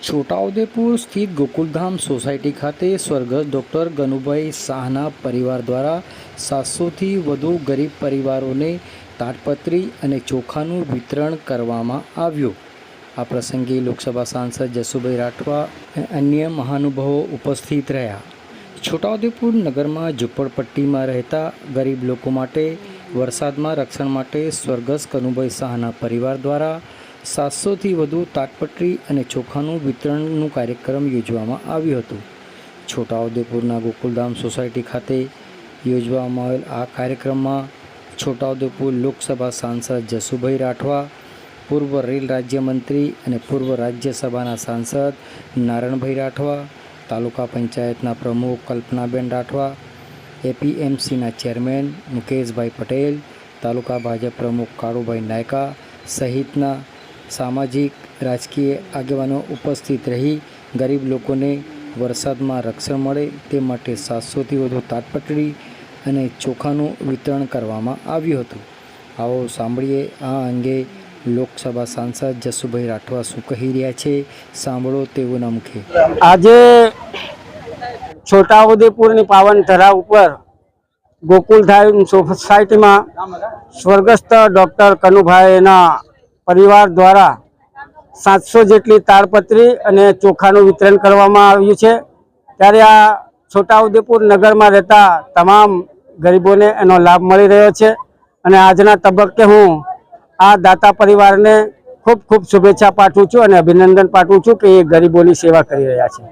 છોટાઉદેપુર સ્થિત ગોકુલધામ સોસાયટી ખાતે સ્વર્ગસ્થ ડૉક્ટર ગનુભાઈ શાહના પરિવાર દ્વારા સાતસોથી વધુ ગરીબ પરિવારોને તાડપત્રી અને ચોખાનું વિતરણ કરવામાં આવ્યું. આ પ્રસંગે લોકસભા સાંસદ જસુભાઈ રાઠવા અને અન્ય મહાનુભાવો ઉપસ્થિત રહ્યા. છોટાઉદેપુર નગરમાં ઝૂંપડપટ્ટીમાં રહેતા ગરીબ લોકો માટે વરસાદમાં રક્ષણ માટે સ્વર્ગસ્થ કનુભાઈ શાહના પરિવાર દ્વારા સાતસોથી વધુ તાટપટરી અને ચોખાનું વિતરણનું કાર્યક્રમ યોજવામાં આવ્યું હતું. છોટાઉદેપુરના ગોકુલધામ સોસાયટી ખાતે યોજવામાં આવેલ આ કાર્યક્રમમાં છોટાઉદેપુર લોકસભા સાંસદ જસુભાઈ રાઠવા, પૂર્વ રેલ રાજ્યમંત્રી અને પૂર્વ રાજ્યસભાના સાંસદ નારણભાઈ રાઠવા, તાલુકા પંચાયતના પ્રમુખ કલ્પનાબેન રાઠવા, એપીએમસીના ચેરમેન મુકેશભાઈ પટેલ, તાલુકા ભાજપ પ્રમુખ કાળુભાઈ નાયકા સહિતના સામાજિક, રાજકીય આગેવાનો ઉપસ્થિત રહી ગરીબ લોકોને વરસાદમાં રક્ષણ મળે તે માટે સાતસોથી વધુ તાટપટડી અને ચોખાનું વિતરણ કરવામાં આવ્યું હતું. આવો સાંભળીએ આ અંગે લોકસભા સાંસદ જસુભાઈ રાઠવા શું કહી રહ્યા છે, સાંભળો તેઓના મુખે. આજે છોટાઉદેપુરની પાવન ધરા ઉપર ગોકુલધામ સોસાયટીમાં સ્વર્ગસ્થ ડૉક્ટર કનુભાઈના પરિવાર દ્વારા સાતસો જેટલી તાડપત્રી અને ચોખાનું વિતરણ કરવામાં આવ્યું છે. ત્યારે આ છોટાઉદેપુર નગરમાં રહેતા તમામ ગરીબોને એનો લાભ મળી રહ્યો છે અને આજના તબક્કે હું આ દાતા પરિવારને ખૂબ ખૂબ શુભેચ્છા પાઠવું છું અને અભિનંદન પાઠવું છું કે એ ગરીબોની સેવા કરી રહ્યા છે.